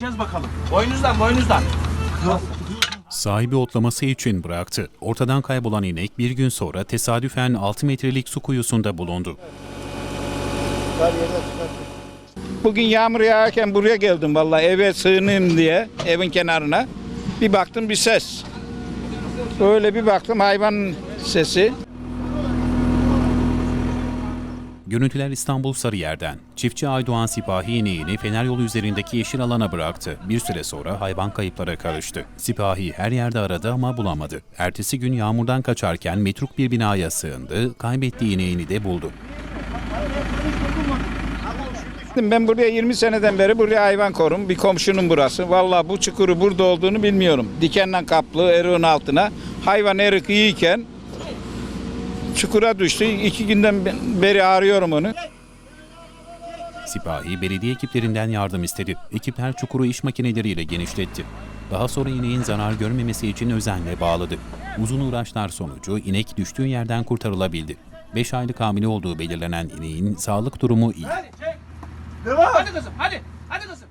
Gez bakalım. Boynuzdan boynuzdan. Sahibi otlaması için bıraktı. Ortadan kaybolan inek bir gün sonra tesadüfen 6 metrelik su kuyusunda bulundu. Bugün yağmur yağarken buraya geldim vallahi eve sığınayım diye evin kenarına. Bir baktım bir ses. Öyle bir baktım hayvan sesi. Görüntüler İstanbul Sarıyer'den. Çiftçi Aydoğan Sipahi ineğini Fener yolu üzerindeki yeşil alana bıraktı. Bir süre sonra hayvan kayıplara karıştı. Sipahi her yerde aradı ama bulamadı. Ertesi gün yağmurdan kaçarken metruk bir binaya sığındı, kaybettiği ineğini de buldu. Ben buraya 20 seneden beri buraya hayvan korum. Bir komşunun burası. Vallahi bu çukuru burada olduğunu bilmiyorum. Dikenle kaplı eriğin altına. Hayvan erik yiyken çukura düştü. İki günden beri arıyorum onu. Sipahi belediye ekiplerinden yardım istedi. Ekipler çukuru iş makineleriyle genişletti. Daha sonra ineğin zarar görmemesi için özenle bağladı. Uzun uğraşlar sonucu inek düştüğü yerden kurtarılabildi. 5 aylık hamile olduğu belirlenen ineğin sağlık durumu iyi. Hadi çek. Devam. Hadi kızım hadi. Hadi kızım.